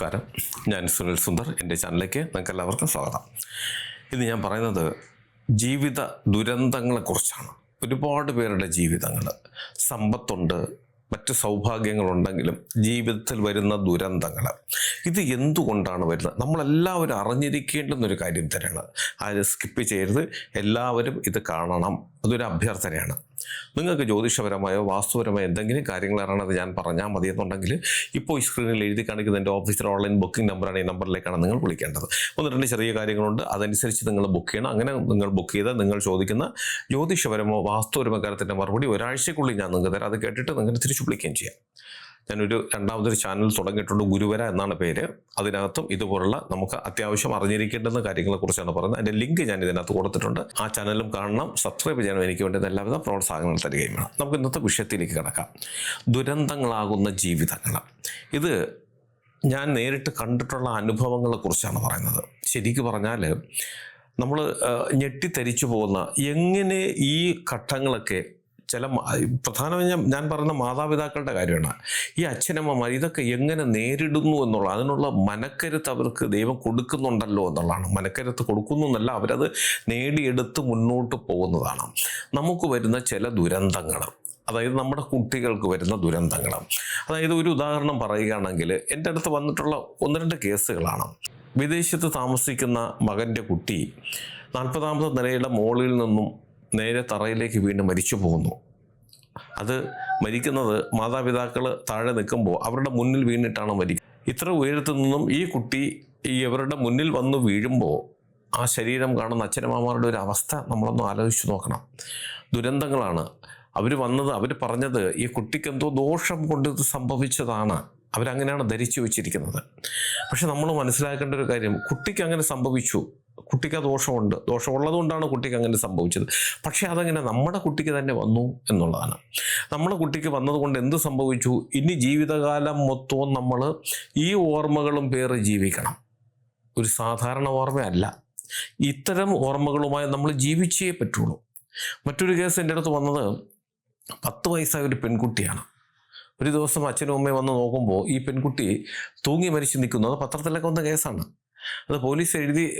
നമസ്കാരം. ഞാൻ സുനിൽ സുന്ദർ. എന്റെ ചാനലിലേക്ക് നിങ്ങൾക്ക് എല്ലാവർക്കും സ്വാഗതം. ഇന്ന് ഞാൻ പറയുന്നത് ജീവിത ദുരന്തങ്ങളെക്കുറിച്ചാണ്. ഒരുപാട് പേരുടെ ജീവിതങ്ങൾ. സമ്പത്തുണ്ട് മറ്റ് സൗഭാഗ്യങ്ങളുണ്ടെങ്കിലും ജീവിതത്തിൽ വരുന്ന ദുരന്തങ്ങൾ. ഇത് എന്തുകൊണ്ടാണ് വരുന്നത്? നമ്മളെല്ലാവരും അറിഞ്ഞിരിക്കേണ്ടുന്ന ഒരു കാര്യം തന്നെയാണ്. അത് സ്കിപ്പ് ചെയ്യരുത്. എല്ലാവരും ഇത് കാണണം. അതൊരു അഭ്യർത്ഥനയാണ്. നിങ്ങൾക്ക് ജ്യോതിഷപരമായോ വാസ്തുപരമായോ എന്തെങ്കിലും കാര്യങ്ങൾ അറിയണത് ഞാൻ പറഞ്ഞാൽ മതി എന്നുണ്ടെങ്കിൽ ഇപ്പോൾ ഈ സ്ക്രീനിൽ എഴുതി കാണിക്കുന്ന എന്റെ ഓഫീസിലെ ഓൺലൈൻ ബുക്കിംഗ് നമ്പറാണ് ഈ നമ്പറിലേക്കാണ് നിങ്ങൾ വിളിക്കേണ്ടത്. ഒന്ന് രണ്ട് ചെറിയ കാര്യങ്ങളുണ്ട്. അതനുസരിച്ച് നിങ്ങൾ ബുക്ക് ചെയ്യണം. അങ്ങനെ നിങ്ങൾ ബുക്ക് ചെയ്ത് നിങ്ങൾ ചോദിക്കുന്ന ജ്യോതിഷപരമോ വാസ്തുപരമോ കാര്യത്തിന്റെ മറുപടി ഒരാഴ്ചക്കുള്ളിൽ ഞാൻ നിങ്ങൾക്ക് തരാം. അത് കേട്ടിട്ട് നിങ്ങൾ തിരിച്ചു വിളിക്കുകയും ചെയ്യാം. ഞാനൊരു രണ്ടാമതൊരു ചാനൽ തുടങ്ങിയിട്ടുണ്ട് ഗുരുവര എന്നാണ് പേര്. അതിനകത്തും ഇതുപോലുള്ള നമുക്ക് അത്യാവശ്യം അറിഞ്ഞിരിക്കേണ്ടുന്ന കാര്യങ്ങളെക്കുറിച്ചാണ് പറയുന്നത്. അതിന്റെ ലിങ്ക് ഞാൻ ഇതിനകത്ത് കൊടുത്തിട്ടുണ്ട്. ആ ചാനലും കാണണം സബ്സ്ക്രൈബ് ചെയ്യാനും എനിക്ക് വേണ്ടി എല്ലാവിധ പ്രോത്സാഹനങ്ങൾ തരികയും വേണം. നമുക്ക് ഇന്നത്തെ വിഷയത്തിലേക്ക് കിടക്കാം. ദുരന്തങ്ങളാകുന്ന ജീവിതങ്ങൾ. ഇത് ഞാൻ നേരിട്ട് കണ്ടിട്ടുള്ള അനുഭവങ്ങളെക്കുറിച്ചാണ് പറയുന്നത്. ശരിക്കും പറഞ്ഞാൽ നമ്മൾ ഞെട്ടിത്തരിച്ചു പോകുന്ന എങ്ങനെ ഈ ഘട്ടങ്ങളൊക്കെ ചില പ്രധാനമായി ഞാൻ ഞാൻ പറയുന്ന മാതാപിതാക്കളുടെ കാര്യമാണ്. ഈ അച്ഛനമ്മമാർ ഇതൊക്കെ എങ്ങനെ നേരിടുന്നു എന്നുള്ള അതിനുള്ള മനക്കരുത്ത് അവർക്ക് ദൈവം കൊടുക്കുന്നുണ്ടല്ലോ എന്നുള്ളതാണ്. മനക്കരുത്ത് കൊടുക്കുന്നു എന്നല്ല അവരത് നേടിയെടുത്ത് മുന്നോട്ട് പോകുന്നതാണ്. നമുക്ക് വരുന്ന ചില ദുരന്തങ്ങൾ അതായത് നമ്മുടെ കുട്ടികൾക്ക് വരുന്ന ദുരന്തങ്ങൾ. അതായത് ഒരു ഉദാഹരണം പറയുകയാണെങ്കിൽ എന്റെ അടുത്ത് വന്നിട്ടുള്ള ഒന്ന് രണ്ട് കേസുകളാണ്. വിദേശത്ത് താമസിക്കുന്ന മകന്റെ കുട്ടി നാൽപ്പതാമത്തെ നിലയുടെ മോളിൽ നിന്നും നേരെ തറയിലേക്ക് വീണ്ടും മരിച്ചു പോകുന്നു. അത് മരിക്കുന്നത് മാതാപിതാക്കൾ താഴെ നിൽക്കുമ്പോൾ അവരുടെ മുന്നിൽ വീണിട്ടാണ് മരിക്കുക. ഇത്ര ഉയരത്തു നിന്നും ഈ കുട്ടി ഈ അവരുടെ മുന്നിൽ വന്ന് വീഴുമ്പോൾ ആ ശരീരം കാണുന്ന അച്ഛനമ്മമാരുടെ ഒരു അവസ്ഥ നമ്മളൊന്ന് ആലോചിച്ച് നോക്കണം. ദുരന്തങ്ങളാണ്. അവർ വന്നത് അവർ പറഞ്ഞത് ഈ കുട്ടിക്ക് എന്തോ ദോഷം കൊണ്ട് സംഭവിച്ചതാണ്. അവരങ്ങനെയാണ് ധരിച്ചു വെച്ചിരിക്കുന്നത്. പക്ഷെ നമ്മൾ മനസ്സിലാക്കേണ്ട ഒരു കാര്യം കുട്ടിക്ക് അങ്ങനെ സംഭവിച്ചു. കുട്ടിക്ക് ദോഷമുണ്ട്. ദോഷമുള്ളത് കൊണ്ടാണ് കുട്ടിക്ക് അങ്ങനെ സംഭവിച്ചത്. പക്ഷെ അതങ്ങനെ നമ്മുടെ കുട്ടിക്ക് തന്നെ വന്നു എന്നുള്ളതാണ്. നമ്മുടെ കുട്ടിക്ക് വന്നതുകൊണ്ട് എന്ത് സംഭവിച്ചു? ഇനി ജീവിതകാലം മൊത്തവും നമ്മൾ ഈ ഓർമ്മകളും പേര് ജീവിക്കണം. ഒരു സാധാരണ ഓർമ്മയല്ല. ഇത്തരം ഓർമ്മകളുമായി നമ്മൾ ജീവിച്ചേ പറ്റുള്ളൂ. മറ്റൊരു കേസ് എന്റെ അടുത്ത് വന്നത് പത്ത് വയസ്സായ ഒരു പെൺകുട്ടിയാണ്. ഒരു ദിവസം അച്ഛനും അമ്മയും വന്ന് നോക്കുമ്പോൾ ഈ പെൺകുട്ടി തൂങ്ങി മരിച്ചു അത് പത്രത്തിലൊക്കെ വന്ന കേസാണ്. അത് പോലീസ് എഴുതി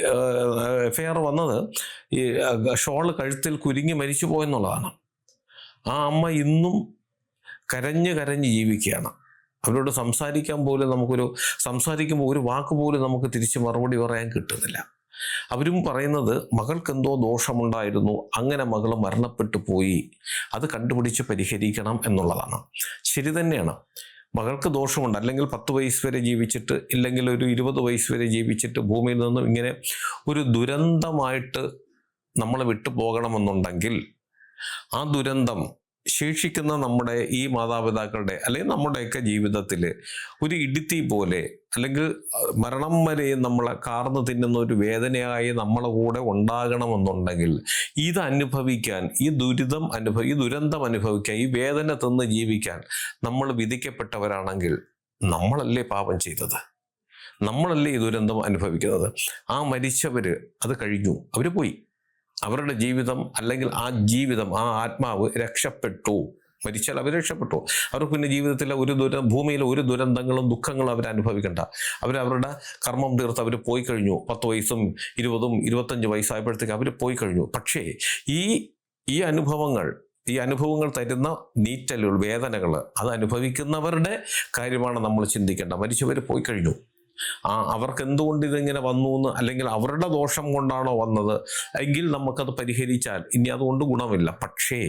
എഫ്ഐആർ വന്നത് ഈ ഷോൾ കഴുത്തിൽ കുരുങ്ങി മരിച്ചു പോയെന്നുള്ളതാണ്. ആ അമ്മ ഇന്നും കരഞ്ഞ് കരഞ്ഞ് ജീവിക്കുകയാണ്. അവരോട് സംസാരിക്കാൻ പോലും നമുക്കൊരു സംസാരിക്കുമ്പോൾ ഒരു വാക്ക് പോലും നമുക്ക് തിരിച്ച് മറുപടി പറയാൻ കിട്ടുന്നില്ല. അവരും പറയുന്നത് മകൾക്ക് എന്തോ ദോഷമുണ്ടായിരുന്നു അങ്ങനെ മകൾ മരണപ്പെട്ടു പോയി. അത് കണ്ടുപിടിച്ച് പരിഹരിക്കണം എന്നുള്ളതാണ്. ശരി തന്നെയാണ്. മകൾക്ക് ദോഷമുണ്ട്. അല്ലെങ്കിൽ പത്ത് വയസ്സ് വരെ ജീവിച്ചിട്ട് ഇല്ലെങ്കിൽ ഒരു ഇരുപത് വയസ്സ് വരെ ജീവിച്ചിട്ട് ഭൂമിയിൽ നിന്നും ഇങ്ങനെ ഒരു ദുരന്തമായിട്ട് നമ്മൾ വിട്ടു പോകണമെന്നുണ്ടെങ്കിൽ ആ ദുരന്തം ശേഷിക്കുന്ന നമ്മുടെ ഈ മാതാപിതാക്കളുടെ അല്ലെങ്കിൽ നമ്മുടെയൊക്കെ ജീവിതത്തിൽ ഒരു ഇടുത്തി പോലെ അല്ലെങ്കിൽ മരണം വരെ നമ്മളെ കാർന്ന് തിന്നുന്ന ഒരു വേദനയായി നമ്മളെ കൂടെ ഉണ്ടാകണമെന്നുണ്ടെങ്കിൽ ഇത് അനുഭവിക്കാൻ ഈ ദുരിതം അനുഭവ ഈ ദുരന്തം അനുഭവിക്കാൻ ഈ വേദന തിന്ന് ജീവിക്കാൻ നമ്മൾ വിധിക്കപ്പെട്ടവരാണെങ്കിൽ നമ്മളല്ലേ പാപം ചെയ്തത്? നമ്മളല്ലേ ഈ ദുരന്തം അനുഭവിക്കുന്നത്? ആ മരിച്ചവർ അത് കഴിഞ്ഞു. അവർ പോയി. അവരുടെ ജീവിതം അല്ലെങ്കിൽ ആ ജീവിതം ആ ആത്മാവ് രക്ഷപ്പെട്ടു. മരിച്ചാൽ അവർ രക്ഷപ്പെട്ടു. അവർക്ക് പിന്നെ ജീവിതത്തിലെ ഒരു ദുര ഭൂമിയിലെ ഒരു ദുരന്തങ്ങളും ദുഃഖങ്ങളും അവർ അനുഭവിക്കേണ്ട. അവർ അവരുടെ കർമ്മം തീർത്ത് അവർ പോയി കഴിഞ്ഞു. പത്ത് വയസ്സും ഇരുപതും ഇരുപത്തഞ്ച് വയസ്സായപ്പോഴത്തേക്ക് അവർ പോയി കഴിഞ്ഞു. പക്ഷേ ഈ ഈ അനുഭവങ്ങൾ ഈ അനുഭവങ്ങൾ തരുന്ന നീറ്റലുകൾ വേദനകൾ അത് അനുഭവിക്കുന്നവരുടെ കാര്യമാണ് നമ്മൾ ചിന്തിക്കേണ്ടത് മരിച്ചവർ പോയി കഴിഞ്ഞു. ആ അവർക്ക് എന്തുകൊണ്ട് ഇതിങ്ങനെ വന്നു എന്ന് അല്ലെങ്കിൽ അവരുടെ ദോഷം കൊണ്ടാണോ വന്നത് എങ്കിൽ നമുക്കത് പരിഹരിച്ചാൽ ഇനി അതുകൊണ്ട് ഗുണമില്ല. പക്ഷേ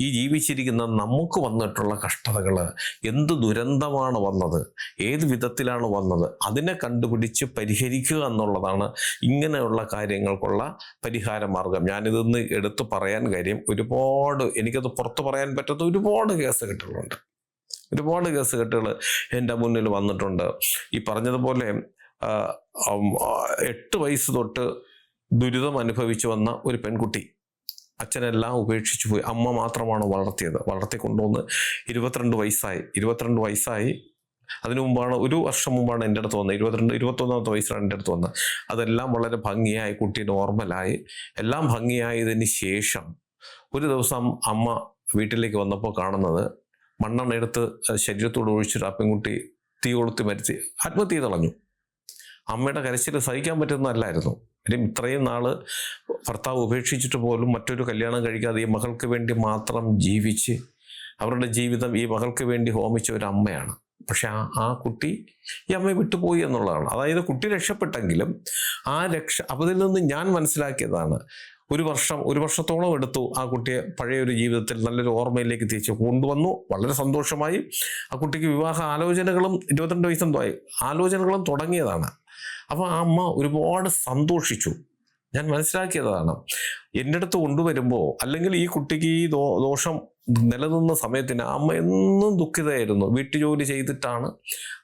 ഈ ജീവിച്ചിരിക്കുന്ന നമുക്ക് വന്നിട്ടുള്ള കഷ്ടതകൾ എന്ത് ദുരന്തമാണ് വന്നത്? ഏത് വിധത്തിലാണ് വന്നത്? അതിനെ കണ്ടുപിടിച്ച് പരിഹരിക്കുക എന്നുള്ളതാണ് ഇങ്ങനെയുള്ള കാര്യങ്ങൾക്കുള്ള പരിഹാര മാർഗം ഞാനിതൊന്ന് എടുത്തു പറയാൻ കാര്യം ഒരുപാട് എനിക്കത് പുറത്തു പറയാൻ പറ്റാത്ത ഒരുപാട് കേസ് കെട്ടുകളുണ്ട് ഒരുപാട് കേസ് കെട്ടുകൾ എന്റെ മുന്നിൽ വന്നിട്ടുണ്ട്. ഈ പറഞ്ഞതുപോലെ എട്ട് വയസ്സ് തൊട്ട് ദുരിതം അനുഭവിച്ചു വന്ന ഒരു പെൺകുട്ടി അച്ഛനെല്ലാം ഉപേക്ഷിച്ചു പോയി. അമ്മ മാത്രമാണ് വളർത്തിയത്. വളർത്തി കൊണ്ടുവന്ന് ഇരുപത്തിരണ്ട് വയസ്സായി. ഇരുപത്തിരണ്ട് വയസ്സായി. അതിനു മുമ്പാണ് ഒരു വർഷം മുമ്പാണ് എന്റെ അടുത്ത് വന്നത്. ഇരുപത്തിരണ്ട് ഇരുപത്തൊന്നാമത്തെ വയസ്സിലാണ് എന്റെ അടുത്ത് വന്നത്. അതെല്ലാം വളരെ ഭംഗിയായി കുട്ടി നോർമലായി എല്ലാം ഭംഗിയായതിന് ശേഷം ഒരു ദിവസം അമ്മ വീട്ടിലേക്ക് വന്നപ്പോൾ കാണുന്നത് മണ്ണെണ്ണ എടുത്ത് ശരീരത്തോട് ഒഴിച്ചിട്ട് ആ പെൺകുട്ടി തീ കൊളുത്തി മരിച്ച് ആത്മഹത്യ തളഞ്ഞു അമ്മയുടെ കരച്ചിൽ സഹിക്കാൻ പറ്റുന്നതല്ലായിരുന്നു. കാര്യം ഇത്രയും നാൾ ഭർത്താവ് ഉപേക്ഷിച്ചിട്ട് പോലും മറ്റൊരു കല്യാണം കഴിക്കാതെ ഈ മകൾക്ക് വേണ്ടി മാത്രം ജീവിച്ച് അവരുടെ ജീവിതം ഈ മകൾക്ക് വേണ്ടി ഹോമിച്ച ഒരു അമ്മയാണ്. പക്ഷെ ആ ആ കുട്ടി ഈ അമ്മയെ വിട്ടുപോയി എന്നുള്ളതാണ്. അതായത് കുട്ടി രക്ഷപ്പെട്ടെങ്കിലും ആ രക്ഷ അതിൽ നിന്ന് ഞാൻ മനസ്സിലാക്കിയതാണ് ഒരു വർഷം ഒരു വർഷത്തോളം എടുത്തു ആ കുട്ടിയെ പഴയ ഒരു ജീവിതത്തിൽ നല്ലൊരു ഓർമ്മയിലേക്ക് തിരിച്ചു കൊണ്ടുവന്നു. വളരെ സന്തോഷമായി. ആ കുട്ടിക്ക് വിവാഹ ആലോചനകളും ഇരുപത്തിരണ്ട് വയസ്സെന്തോ ആയി. ആലോചനകളും തുടങ്ങിയതാണ്. അപ്പോൾ ആ അമ്മ ഒരുപാട് സന്തോഷിച്ചു. ഞാൻ മനസ്സിലാക്കിയതാണ്. എന്റെ അടുത്ത് കൊണ്ടുവരുമ്പോൾ അല്ലെങ്കിൽ ഈ കുട്ടിക്ക് ഈ ദോഷം നിലനിന്ന സമയത്തിന് അമ്മ എന്നും ദുഃഖിതയായിരുന്നു. വീട്ടുജോലി ചെയ്തിട്ടാണ്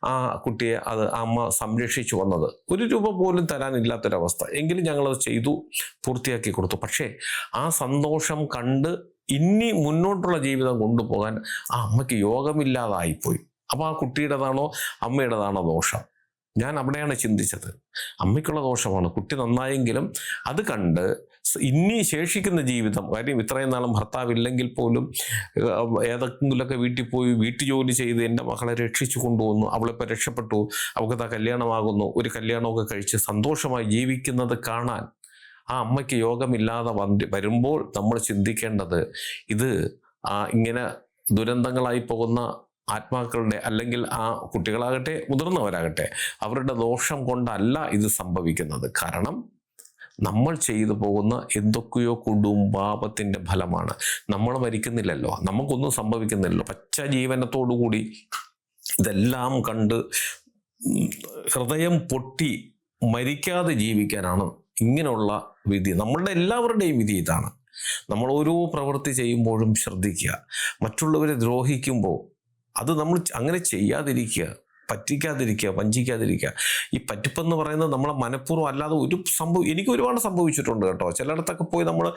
ആ കുട്ടിയെ അത് അമ്മ സംരക്ഷിച്ചു വന്നത്. ഒരു രൂപ പോലും തരാനില്ലാത്തൊരവസ്ഥ. എങ്കിലും ഞങ്ങളത് ചെയ്തു പൂർത്തിയാക്കി കൊടുത്തു. പക്ഷേ ആ സന്തോഷം കണ്ട് ഇനി മുന്നോട്ടുള്ള ജീവിതം കൊണ്ടുപോകാൻ ആ അമ്മയ്ക്ക് യോഗമില്ലാതായിപ്പോയി. അപ്പോൾ ആ കുട്ടിയുടേതാണോ അമ്മയുടേതാണോ ദോഷം? ഞാൻ അവിടെയാണ് ചിന്തിച്ചത്. അമ്മയ്ക്കുള്ള ദോഷമാണ്. കുട്ടി നന്നായെങ്കിലും അത് കണ്ട് ഇനി ശേഷിക്കുന്ന ജീവിതം കാര്യം ഇത്രയും നാളും ഭർത്താവില്ലെങ്കിൽ പോലും ഏതെങ്കിലുമൊക്കെ വീട്ടിൽ പോയി വീട്ടു ജോലി ചെയ്ത് എന്റെ മകളെ രക്ഷിച്ചു കൊണ്ടുവന്നു അവളിപ്പോൾ രക്ഷപ്പെട്ടു അവൾക്ക് കല്യാണമാകുന്നു ഒരു കല്യാണമൊക്കെ കഴിച്ച് സന്തോഷമായി ജീവിക്കുന്നത് കാണാൻ ആ അമ്മയ്ക്ക് യോഗമില്ലാതെ വന്ന് വരുമ്പോൾ നമ്മൾ ചിന്തിക്കേണ്ടത് ഇത് ഇങ്ങനെ ദുരന്തങ്ങളായി പോകുന്ന ആത്മാക്കളുടെ അല്ലെങ്കിൽ ആ കുട്ടികളാകട്ടെ മുതിർന്നവരാകട്ടെ അവരുടെ ദോഷം കൊണ്ടല്ല ഇത് സംഭവിക്കുന്നത്. കാരണം നമ്മൾ ചെയ്തു പോകുന്ന എന്തൊക്കെയോ കൊടും പാപത്തിന്റെ ഫലമാണ്. നമ്മൾ മരിക്കുന്നില്ലല്ലോ. നമുക്കൊന്നും സംഭവിക്കുന്നില്ലല്ലോ. പച്ച ജീവനത്തോടു കൂടി ഇതെല്ലാം കണ്ട് ഹൃദയം പൊട്ടി മരിക്കാതെ ജീവിക്കാനാണ് ഇങ്ങനെയുള്ള വിധി. നമ്മളുടെ എല്ലാവരുടെയും വിധി ഇതാണ്. നമ്മൾ ഓരോ പ്രവൃത്തി ചെയ്യുമ്പോഴും ശ്രദ്ധിക്കുക. മറ്റുള്ളവരെ ദ്രോഹിക്കുമ്പോൾ അത് നമ്മൾ അങ്ങനെ ചെയ്യാതിരിക്കുക പറ്റിക്കാതിരിക്കുക വഞ്ചിക്കാതിരിക്കുക. ഈ പറ്റിപ്പെന്ന് പറയുന്നത് നമ്മളെ മനഃപൂർവം അല്ലാതെ ഒരു സംഭവം എനിക്ക് ഒരുപാട് സംഭവിച്ചിട്ടുണ്ട് കേട്ടോ. ചിലയിടത്തൊക്കെ പോയി നമ്മൾ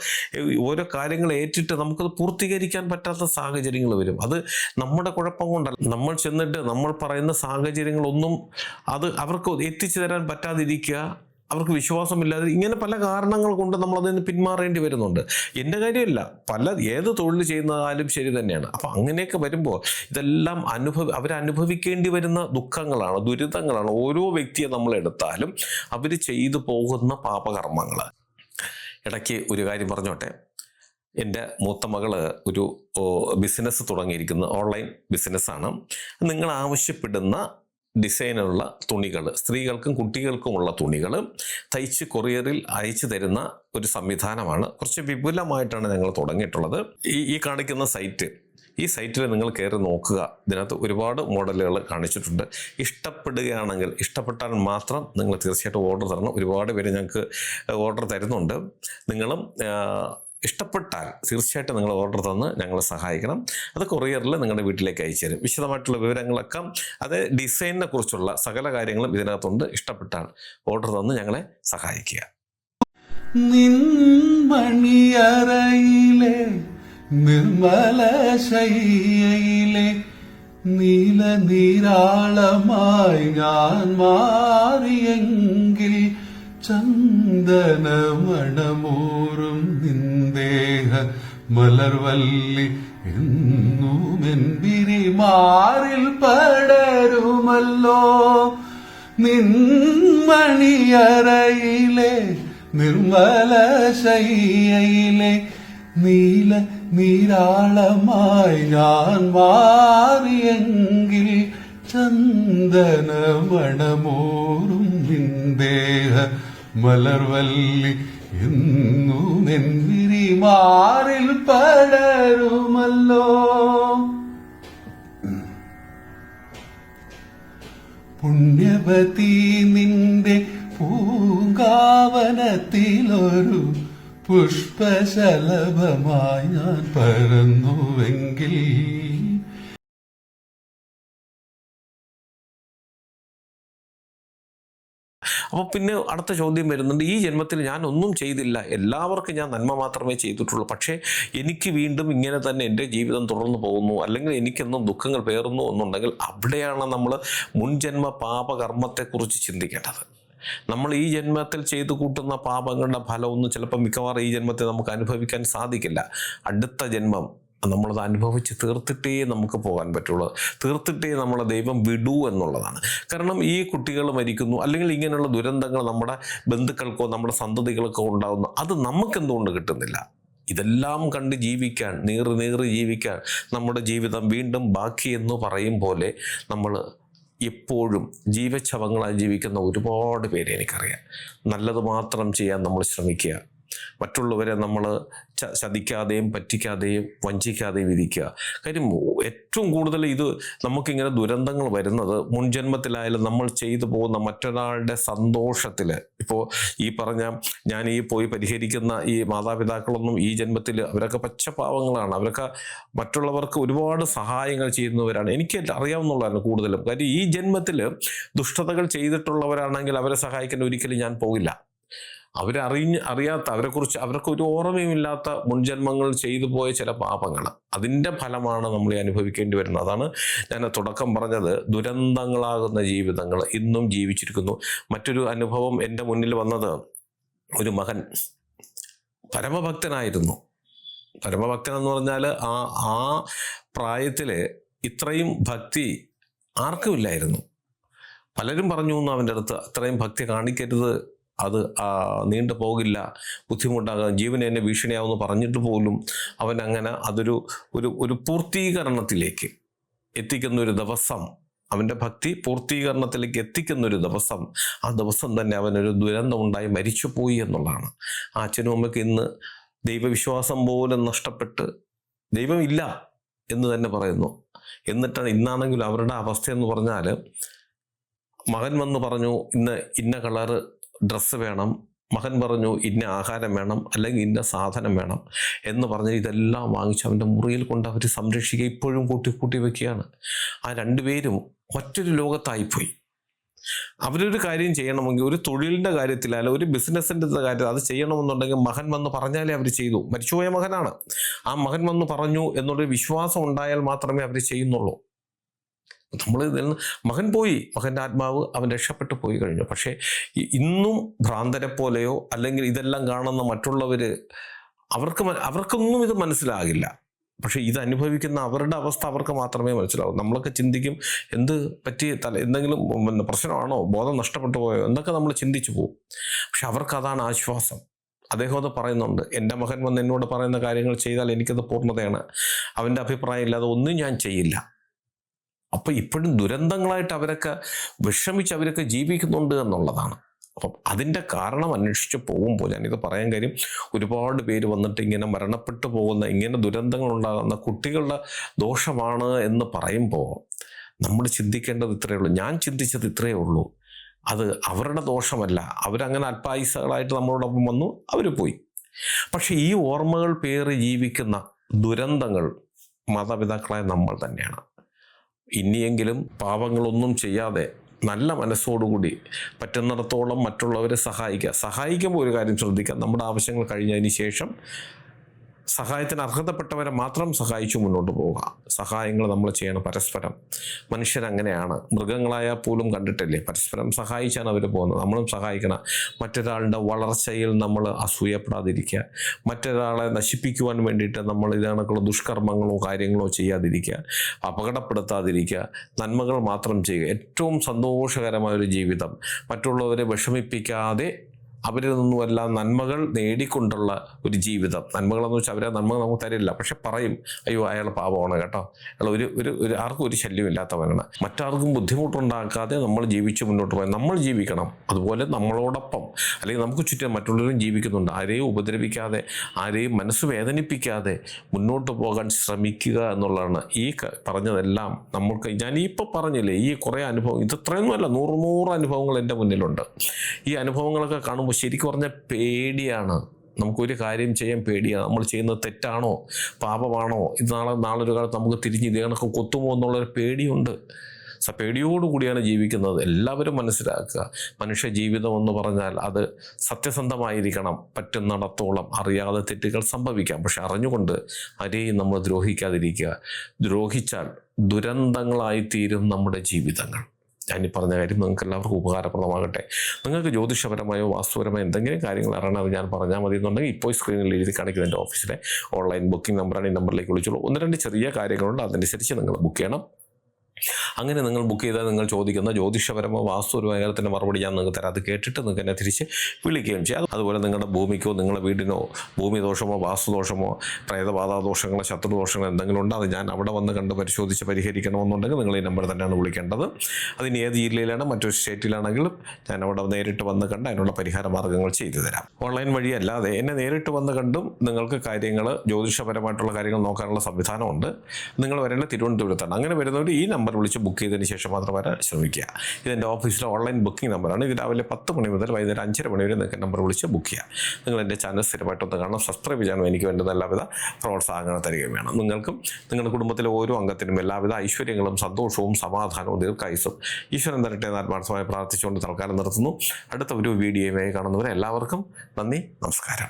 ഓരോ കാര്യങ്ങൾ ഏറ്റിട്ട് നമുക്കത് പൂർത്തീകരിക്കാൻ പറ്റാത്ത സാഹചര്യങ്ങൾ വരും. അത് നമ്മുടെ കുഴപ്പം കൊണ്ടല്ല. നമ്മൾ ചെന്നിട്ട് നമ്മൾ പറയുന്ന സാഹചര്യങ്ങളൊന്നും അത് അവർക്ക് എത്തിച്ചു തരാൻ പറ്റാതിരിക്കുക അവർക്ക് വിശ്വാസമില്ലാതെ ഇങ്ങനെ പല കാരണങ്ങൾ കൊണ്ട് നമ്മൾ അതിൽ നിന്ന് പിന്മാറേണ്ടി വരുന്നുണ്ട്. എന്റെ കാര്യമില്ല. പല ഏത് തൊഴിൽ ചെയ്യുന്നതായാലും ശരി തന്നെയാണ്. അപ്പം അങ്ങനെയൊക്കെ വരുമ്പോൾ ഇതെല്ലാം അനുഭവ അവരനുഭവിക്കേണ്ടി വരുന്ന ദുഃഖങ്ങളാണ് ദുരിതങ്ങളാണ് ഓരോ വ്യക്തിയെ നമ്മൾ എടുത്താലും അവർ ചെയ്തു പോകുന്ന പാപകർമ്മങ്ങൾ. ഇടയ്ക്ക് ഒരു കാര്യം പറഞ്ഞോട്ടെ. എന്റെ മൂത്ത മകൾ ഒരു ബിസിനസ് തുടങ്ങിയിരിക്കുന്നത് ഓൺലൈൻ ബിസിനസ്സാണ്. നിങ്ങൾ ആവശ്യപ്പെടുന്ന ഡിസൈനുള്ള തുണികൾ സ്ത്രീകൾക്കും കുട്ടികൾക്കുമുള്ള തുണികൾ തയ്ച്ച് കൊറിയറിൽ അയച്ചു തരുന്ന ഒരു സംവിധാനമാണ്. കുറച്ച് വിപുലമായിട്ടാണ് ഞങ്ങൾ തുടങ്ങിയിട്ടുള്ളത്. ഈ ഈ കാണിക്കുന്ന സൈറ്റ് ഈ സൈറ്റിൽ നിങ്ങൾ കയറി നോക്കുക. ഇതിനകത്ത് ഒരുപാട് മോഡലുകൾ കാണിച്ചിട്ടുണ്ട്. ഇഷ്ടപ്പെടുകയാണെങ്കിൽ ഇഷ്ടപ്പെട്ടാൽ മാത്രം നിങ്ങൾ തീർച്ചയായിട്ടും ഓർഡർ തരണം. ഒരുപാട് പേര് ഞങ്ങൾക്ക് ഓർഡർ തരുന്നുണ്ട്. നിങ്ങളും ഇഷ്ടപ്പെട്ടാൽ തീർച്ചയായിട്ടും നിങ്ങൾ ഓർഡർ തന്ന് ഞങ്ങളെ സഹായിക്കണം. അത് കൊറിയറിൽ നിങ്ങളുടെ വീട്ടിലേക്ക് അയച്ചു തരും. വിശദമായിട്ടുള്ള വിവരങ്ങളൊക്കെ അത് ഡിസൈനിനെ കുറിച്ചുള്ള സകല കാര്യങ്ങളും ഇതിനകത്തുണ്ട്. ഇഷ്ടപ്പെട്ടാൽ ഓർഡർ തന്ന് ഞങ്ങളെ സഹായിക്കുക. നിൻമണിയറയിലെ നിർമ്മല ശൈലയിലെ നീല നീരാളമായി ഞാൻ മാറിയെങ്കിൽ ചന്ദനമണമൂറും നിന്ദേഹ മലർവല്ലി എന്നുമെന്തിരി മാറിൽ പടരുമല്ലോ. നിൻമണിയറയിലെ നിർമ്മല ശയ്യയിലെ നീല നീരാളമായി ഞാൻ മാറിയെങ്കിൽ ചന്ദനമണമോറും നിന്ദേഹ മലർവല്ലി എന്നു നെന്തിരി മാറിൽ പടരുമല്ലോ. പുണ്യവതി നിന്റെ പൂങ്കാവനത്തിലൊരു പുഷ്പശലഭമായി ഞാൻ പരന്നുവെങ്കിൽ അപ്പോൾ പിന്നെ അടുത്ത ചോദ്യം വരുന്നുണ്ട് ഈ ജന്മത്തിൽ ഞാൻ ഒന്നും ചെയ്തില്ല എല്ലാവർക്കും ഞാൻ നന്മ മാത്രമേ ചെയ്തിട്ടുള്ളൂ പക്ഷേ എനിക്ക് വീണ്ടും ഇങ്ങനെ തന്നെ എന്റെ ജീവിതം തുടർന്നു പോകുന്നു അല്ലെങ്കിൽ എനിക്കെന്നും ദുഃഖങ്ങൾ പേറുന്നു എന്നുണ്ടെങ്കിൽ അവിടെയാണ് നമ്മൾ മുൻജന്മ പാപകർമ്മത്തെക്കുറിച്ച് ചിന്തിക്കേണ്ടത്. നമ്മൾ ഈ ജന്മത്തിൽ ചെയ്തു കൂട്ടുന്ന പാപങ്ങളുടെ ഫലമൊന്നും ചിലപ്പോൾ മിക്കവാറും ഈ ജന്മത്തെ നമുക്ക് അനുഭവിക്കാൻ സാധിക്കില്ല. അടുത്ത ജന്മം നമ്മളത് അനുഭവിച്ച് തീർത്തിട്ടേ നമുക്ക് പോകാൻ പറ്റുള്ളൂ. തീർത്തിട്ടേ നമ്മളെ ദൈവം വിടൂ എന്നുള്ളതാണ്. കാരണം ഈ കുട്ടികൾ മരിക്കുന്നു അല്ലെങ്കിൽ ഇങ്ങനെയുള്ള ദുരന്തങ്ങൾ നമ്മുടെ ബന്ധുക്കൾക്കോ നമ്മുടെ സന്തതികൾക്കോ ഉണ്ടാകുന്നു അത് നമുക്കെന്തുകൊണ്ട് കിട്ടുന്നില്ല? ഇതെല്ലാം കണ്ട് ജീവിക്കാൻ നീറി നീറി ജീവിക്കാൻ നമ്മുടെ ജീവിതം വീണ്ടും ബാക്കി എന്ന് പറയും പോലെ നമ്മൾ എപ്പോഴും ജീവച്ഛവങ്ങളായി ജീവിക്കുന്ന ഒരുപാട് പേരെ എനിക്കറിയാം. നല്ലത് മാത്രം ചെയ്യാൻ നമ്മൾ ശ്രമിക്കുക. മറ്റുള്ളവരെ നമ്മൾ ചതിക്കാതെയും പറ്റിക്കാതെയും വഞ്ചിക്കാതെയും ഇരിക്കുക. കാര്യം ഏറ്റവും കൂടുതൽ ഇത് നമുക്കിങ്ങനെ ദുരന്തങ്ങൾ വരുന്നത് മുൻജന്മത്തിലായാലും നമ്മൾ ചെയ്തു പോകുന്ന മറ്റൊരാളുടെ സന്തോഷത്തിൽ ഇപ്പോൾ ഈ പറഞ്ഞ ഞാൻ ഈ പോയി പരിഹരിക്കുന്ന ഈ മാതാപിതാക്കളൊന്നും ഈ ജന്മത്തിൽ അവരൊക്കെ പച്ചപാവങ്ങളാണ് അവരൊക്കെ മറ്റുള്ളവർക്ക് ഒരുപാട് സഹായങ്ങൾ ചെയ്യുന്നവരാണ്. എനിക്ക് അറിയാവുന്നതാണ് കൂടുതലും. കാര്യം ഈ ജന്മത്തിൽ ദുഷ്ടതകൾ ചെയ്തിട്ടുള്ളവരാണെങ്കിൽ അവരെ സഹായിക്കാൻ ഒരിക്കലും ഞാൻ പോകില്ല. അവരറിഞ്ഞ് അറിയാത്ത അവരെക്കുറിച്ച് അവർക്ക് ഒരു ഓർമ്മയുമില്ലാത്ത മുൻജന്മങ്ങൾ ചെയ്തു പോയ ചില പാപങ്ങൾ അതിന്റെ ഫലമാണ് നമ്മൾ അനുഭവിക്കേണ്ടി വരുന്നത്. അതാണ് ഞാൻ തുടക്കം പറഞ്ഞത്. ദുരന്തങ്ങളാകുന്ന ജീവിതങ്ങൾ ഇന്നും ജീവിച്ചിരിക്കുന്നു. മറ്റൊരു അനുഭവം എന്റെ മുന്നിൽ വന്നത് ഒരു മകൻ പരമഭക്തനായിരുന്നു. പരമഭക്തൻ എന്ന് പറഞ്ഞാൽ ആ ആ പ്രായത്തിൽ ഇത്രയും ഭക്തി ആർക്കുമില്ലായിരുന്നു പലരും പറഞ്ഞു എന്ന് അവന്റെ അടുത്ത് അത്രയും ഭക്തി കാണിക്കരുത് അത് നീണ്ടു പോകില്ല. ബുദ്ധിമുട്ടാകാം ജീവൻ എന്നെ ഭീഷണിയാവുമെന്ന് പറഞ്ഞിട്ട് പോലും അവൻ അങ്ങനെ അതൊരു ഒരു ഒരു പൂർത്തീകരണത്തിലേക്ക് എത്തിക്കുന്ന ഒരു ദിവസം അവന്റെ ഭക്തി പൂർത്തീകരണത്തിലേക്ക് എത്തിക്കുന്ന ഒരു ദിവസം ആ ദിവസം തന്നെ അവനൊരു ദുരന്തം ഉണ്ടായി മരിച്ചുപോയി എന്നുള്ളതാണ്. ആ അച്ഛനും അമ്മയ്ക്ക് ഇന്ന് ദൈവവിശ്വാസം പോലും നഷ്ടപ്പെട്ട് ദൈവമില്ല എന്ന് തന്നെ പറയുന്നു. എന്നിട്ടാണ് ഇന്നാണെങ്കിലും അവരുടെ അവസ്ഥ എന്ന് പറഞ്ഞാൽ മകൻ വന്ന് പറഞ്ഞു ഇന്ന് ഇന്ന കളറ് ഡ്രസ്സ് വേണം മകൻ പറഞ്ഞു ഇന്ന ആഹാരം വേണം അല്ലെങ്കിൽ ഇന്ന സാധനം വേണം എന്ന് പറഞ്ഞ് ഇതെല്ലാം വാങ്ങിച്ച് അവന്റെ മുറിയിൽ കൊണ്ട് അവർ സംരക്ഷിക്കുക ഇപ്പോഴും കൂട്ടി കൂട്ടി വെക്കുകയാണ്. ആ രണ്ടുപേരും മറ്റൊരു ലോകത്തായിപ്പോയി. അവരൊരു കാര്യം ചെയ്യണമെങ്കിൽ ഒരു തൊഴിലിന്റെ കാര്യത്തിൽ അല്ല ഒരു ബിസിനസ്സിന്റെ കാര്യത്തിൽ അത് ചെയ്യണമെന്നുണ്ടെങ്കിൽ മകൻ വന്ന് പറഞ്ഞാലേ അവർ ചെയ്തു. മരിച്ചുപോയ മകനാണ്. ആ മകൻ വന്ന് പറഞ്ഞു എന്നുള്ളൊരു വിശ്വാസം ഉണ്ടായാൽ മാത്രമേ അവർ ചെയ്യുന്നുള്ളൂ. നമ്മൾ ഇതിൽ നിന്ന് മകൻ പോയി മകന്റെ ആത്മാവ് അവൻ രക്ഷപ്പെട്ടു പോയി കഴിഞ്ഞു. പക്ഷേ ഇന്നും ഭ്രാന്തരെ പോലെയോ അല്ലെങ്കിൽ ഇതെല്ലാം കാണുന്ന മറ്റുള്ളവർ അവർക്ക് അവർക്കൊന്നും ഇത് മനസ്സിലാകില്ല. പക്ഷേ ഇത് അനുഭവിക്കുന്ന അവരുടെ അവസ്ഥ അവർക്ക് മാത്രമേ മനസ്സിലാവൂ. നമ്മളൊക്കെ ചിന്തിക്കും എന്ത് പറ്റി തല എന്തെങ്കിലും പ്രശ്നമാണോ ബോധം നഷ്ടപ്പെട്ടു പോയോ എന്നൊക്കെ നമ്മൾ ചിന്തിച്ചു പോകും പക്ഷെ അവർക്ക് അതാണ് ആശ്വാസം. അദ്ദേഹം അത് പറയുന്നുണ്ട്. എന്റെ മകൻ വന്ന് എന്നോട് പറയുന്ന കാര്യങ്ങൾ ചെയ്താൽ എനിക്കത് പൂർണതയാണ്. അവന്റെ അഭിപ്രായം ഇല്ലാതെ ഒന്നും ഞാൻ ചെയ്യില്ല. അപ്പൊ ഇപ്പോഴും ദുരന്തങ്ങളായിട്ട് അവരൊക്കെ വിഷമിച്ച് അവരൊക്കെ ജീവിക്കുന്നുണ്ട് എന്നുള്ളതാണ്. അപ്പം അതിന്റെ കാരണം അന്വേഷിച്ച് പോകുമ്പോൾ ഞാനിത് പറയാൻ കാര്യം ഒരുപാട് പേര് വന്നിട്ട് ഇങ്ങനെ മരണപ്പെട്ടു പോകുന്ന ഇങ്ങനെ ദുരന്തങ്ങൾ ഉണ്ടാകുന്ന കുട്ടികളുടെ ദോഷമാണ് എന്ന് പറയുമ്പോൾ നമ്മൾ ചിന്തിക്കേണ്ടത് ഇത്രയേ ഉള്ളൂ. ഞാൻ ചിന്തിച്ചത് ഇത്രയേ ഉള്ളൂ. അത് അവരുടെ ദോഷമല്ല. അവരങ്ങനെ അല്പായുസകളായിട്ട് നമ്മളോടൊപ്പം വന്നു അവർ പോയി. പക്ഷേ ഈ ഓർമ്മകൾ പേറി ജീവിക്കുന്ന ദുരന്തങ്ങൾ മാതാപിതാക്കളായ നമ്മൾ തന്നെയാണ്. ഇനിയെങ്കിലും പാപങ്ങളൊന്നും ചെയ്യാതെ നല്ല മനസ്സോടുകൂടി പറ്റുന്നിടത്തോളം മറ്റുള്ളവരെ സഹായിക്കുക. സഹായിക്കുമ്പോൾ ഒരു കാര്യം ശ്രദ്ധിക്കുക. നമ്മുടെ ആവശ്യങ്ങൾ കഴിഞ്ഞതിന് ശേഷം സഹായത്തിന് അർഹതപ്പെട്ടവരെ മാത്രം സഹായിച്ചു മുന്നോട്ട് പോവുക. സഹായങ്ങൾ നമ്മൾ ചെയ്യണം പരസ്പരം. മനുഷ്യരങ്ങനെയാണ് മൃഗങ്ങളായാൽ പോലും കണ്ടിട്ടില്ലേ? പരസ്പരം സഹായിച്ചാണ് അവർ പോകുന്നത്. നമ്മളും സഹായിക്കണം. മറ്റൊരാളുടെ വളർച്ചയിൽ നമ്മൾ അസൂയപ്പെടാതിരിക്കുക. മറ്റൊരാളെ നശിപ്പിക്കുവാൻ വേണ്ടിയിട്ട് നമ്മൾ ഇതേക്കുള്ള ദുഷ്കർമ്മങ്ങളോ കാര്യങ്ങളോ ചെയ്യാതിരിക്കുക. അപകടപ്പെടുത്താതിരിക്കുക. നന്മകൾ മാത്രം ചെയ്യുക. ഏറ്റവും സന്തോഷകരമായ ഒരു ജീവിതം. മറ്റുള്ളവരെ വിഷമിപ്പിക്കാതെ അവരിൽ നിന്നുമെല്ലാം നന്മകൾ നേടിക്കൊണ്ടുള്ള ഒരു ജീവിതം. നന്മകളെന്ന് വെച്ചാൽ അവരെ നന്മ നമുക്ക് തരില്ല. പക്ഷെ പറയും അയ്യോ അയാൾ പാവമാണ് കേട്ടോ. അയാൾ ഒരു ഒരു ഒരു ആർക്കും ഒരു ശല്യം മറ്റാർക്കും ബുദ്ധിമുട്ടുണ്ടാക്കാതെ നമ്മൾ ജീവിച്ച് മുന്നോട്ട് പോയാൽ നമ്മൾ ജീവിക്കണം. അതുപോലെ നമ്മളോടൊപ്പം അല്ലെങ്കിൽ നമുക്ക് ചുറ്റും മറ്റുള്ളവരും ജീവിക്കുന്നുണ്ട്. ആരെയും ഉപദ്രവിക്കാതെ ആരെയും മനസ്സ് വേദനിപ്പിക്കാതെ മുന്നോട്ട് പോകാൻ ശ്രമിക്കുക എന്നുള്ളതാണ് ഈ പറഞ്ഞതെല്ലാം നമ്മൾക്ക്. ഞാൻ ഇപ്പോൾ പറഞ്ഞില്ലേ ഈ കുറേ അനുഭവം ഇത് ഇത്രയൊന്നുമല്ല നൂറ് നൂറ് അനുഭവങ്ങൾ എന്റെ മുന്നിലുണ്ട്. ഈ അനുഭവങ്ങളൊക്കെ കാണുമ്പോൾ ശരിക്കും പറഞ്ഞാൽ പേടിയാണ്. നമുക്കൊരു കാര്യം ചെയ്യാൻ പേടിയാണ് നമ്മൾ ചെയ്യുന്നത് തെറ്റാണോ? പാപമാണോ? ഇത് നാളെ നാളെ ഒരു കാലത്ത് നമുക്ക് തിരിഞ്ഞ് ഇതേ കണക്ക് കൊത്തുമോ എന്നുള്ളൊരു പേടിയുണ്ട്. സ പേടിയോടുകൂടിയാണ് ജീവിക്കുന്നത്. എല്ലാവരും മനസ്സിലാക്കുക. മനുഷ്യ ജീവിതം എന്ന് പറഞ്ഞാൽ അത് സത്യസന്ധമായിരിക്കണം. പറ്റുന്നിടത്തോളം അറിയാതെ തെറ്റുകൾ സംഭവിക്കാം. പക്ഷെ അറിഞ്ഞുകൊണ്ട് ആരെയും നമ്മൾ ദ്രോഹിക്കാതിരിക്കുക. ദ്രോഹിച്ചാൽ ദുരന്തങ്ങളായിത്തീരും നമ്മുടെ ജീവിതങ്ങൾ. ഈ പറഞ്ഞ കാര്യം നിങ്ങൾക്ക് എല്ലാവർക്കും ഉപകാരപ്രദമാകട്ടെ. നിങ്ങൾക്ക് ജ്യോതിഷപരമായോ വാസ്തുപരമായോ എന്തെങ്കിലും കാര്യങ്ങൾ അറിയണത് ഞാൻ പറഞ്ഞാൽ മതി എന്നുണ്ടെങ്കിൽ ഇപ്പോൾ സ്ക്രീനിൽ എഴുതി കാണിക്കുന്ന എന്റെ ഓഫീസിലെ ഓൺലൈൻ ബുക്കിംഗ് നമ്പറാണ് ഈ നമ്പറിലേക്ക് വിളിച്ചോളൂ. ഒന്ന് രണ്ട് ചെറിയ കാര്യങ്ങളുണ്ട്. അതനുസരിച്ച് നിങ്ങൾ ബുക്ക് ചെയ്യണം. അങ്ങനെ നിങ്ങൾ ബുക്ക് ചെയ്താൽ നിങ്ങൾ ചോദിക്കുന്ന ജ്യോതിഷപരമോ വാസ്തുപരമോ കാര്യത്തിന്റെ മറുപടി ഞാൻ നിങ്ങൾക്ക് തരാം. അത് കേട്ടിട്ട് നിങ്ങൾക്ക് എന്നെ തിരിച്ച് വിളിക്കുകയും ചെയ്യാം. അതുപോലെ നിങ്ങളുടെ ഭൂമിക്കോ നിങ്ങളുടെ വീടിനോ ഭൂമി ദോഷമോ വാസ്തുദോഷമോ പ്രേതബാധാ ദോഷങ്ങളോ ശത്രുദോഷങ്ങളോ എന്തെങ്കിലും ഉണ്ടോ? അത് ഞാൻ അവിടെ വന്ന് കണ്ട് പരിശോധിച്ച് പരിഹരിക്കണമെന്നുണ്ടെങ്കിൽ നിങ്ങൾ ഈ നമ്പർ തന്നെയാണ് വിളിക്കേണ്ടത്. അതിന് ഏത് ജില്ലയിലാണ് മറ്റൊരു സ്റ്റേറ്റിലാണെങ്കിലും ഞാൻ അവിടെ നേരിട്ട് വന്ന് കണ്ട് അതിനുള്ള പരിഹാര മാർഗങ്ങൾ ചെയ്തു തരാം. ഓൺലൈൻ വഴി അല്ലാതെ എന്നെ നേരിട്ട് വന്ന് കണ്ടും നിങ്ങൾക്ക് കാര്യങ്ങൾ ജ്യോതിഷപരമായിട്ടുള്ള കാര്യങ്ങൾ നോക്കാനുള്ള സംവിധാനമുണ്ട്. നിങ്ങൾ വരേണ്ട തിരുവനന്തപുരത്താണ്. അങ്ങനെ വരുന്നവർ ഈ നമ്പർ വിളിച്ച് ബുക്ക് ചെയ്തതിന് ശേഷം മാത്രം വരാൻ ശ്രമിക്കുക. ഇതെന്റെ ഓഫീസിലെ ഓൺലൈൻ ബുക്കിംഗ് നമ്പറാണ് ഇത് രാവിലെ പത്ത് മണി മുതൽ വൈകുന്നേരം അഞ്ചര മണി വരെ നിങ്ങൾക്ക് നമ്പർ വിളിച്ച് ബുക്ക് ചെയ്യാം. നിങ്ങൾ എന്റെ ചാനൽ സ്ഥിരമായിട്ടൊന്ന് കാണണം. സബ്സ്ക്രൈബ് ചെയ്യാനും എനിക്ക് വേണ്ടുന്ന എല്ലാവിധ പ്രോത്സാഹനങ്ങൾ തരികയും വേണം. നിങ്ങൾക്കും നിങ്ങളുടെ കുടുംബത്തിലെ ഓരോ അംഗത്തിനും എല്ലാവിധ ഐശ്വര്യങ്ങളും സന്തോഷവും സമാധാനവും ദീർഘായുസും ഈശ്വരൻ തരട്ടെ എന്ന് ആത്മാർത്ഥമായി പ്രാർത്ഥിച്ചുകൊണ്ട് തൽക്കാലം നിർത്തുന്നു. അടുത്ത ഒരു വീഡിയോയുമായി കാണുന്നവരെ എല്ലാവർക്കും നന്ദി നമസ്കാരം.